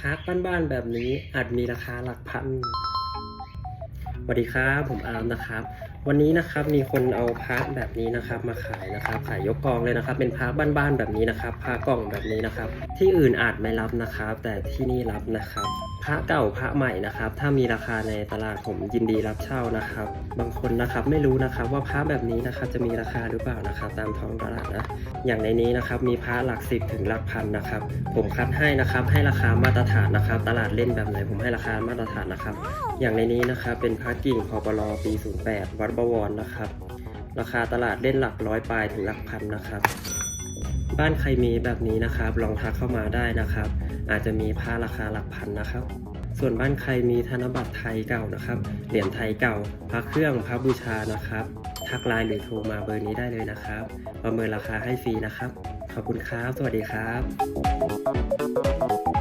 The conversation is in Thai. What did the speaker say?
พักบ้านๆแบบนี้อาจมีราคาหลักพัน สวัสดีครับผมอาร์มนะครับ วันนี้นะครับมีคนเอาพระแบบนี้นะครับ มาขายนะครับขายยกกองเลยนะครับ เป็นพระบ้านๆแบบนี้นะครับพระกล่องแบบนี้นะครับ ที่อื่นอาจไม่รับนะครับ แต่ที่นี่รับนะครับพระเก่าพระใหม่นะครับ ถ้ามีราคาในตลาดผมยินดีรับเช่านะครับ บางคนนะครับไม่รู้นะครับว่าพระแบบนี้นะครับจะมีราคาหรือเปล่านะครับ ตามท้องตลาดนะอย่างในนี้นะครับมีพระหลักสิบถึงหลักพันนะครับ ผมคัดให้นะครับให้ราคามาตรฐานนะครับ ตลาดเล่นแบบไหนผมให้ราคามาตรฐานนะครับ อย่างในนี้นะครับเป็นพระกิ่งพปลปี 08 วัดบวรนะครับ ราคาตลาดเล่นหลักร้อยปลายถึงหลักพันนะครับ บ้านใครมีแบบนี้นะครับ ลองทักเข้ามาได้นะครับ อาจจะมีผ้าราคาหลักพันนะครับ ส่วนบ้านใครมีธนบัตรไทยเก่านะครับ เหรียญไทยเก่า พระเครื่อง พระบูชานะครับ ทักไลน์หรือโทรมาเบอร์นี้ได้เลยนะครับ ประเมินราคาให้ฟรีนะครับ ขอบคุณครับ สวัสดีครับ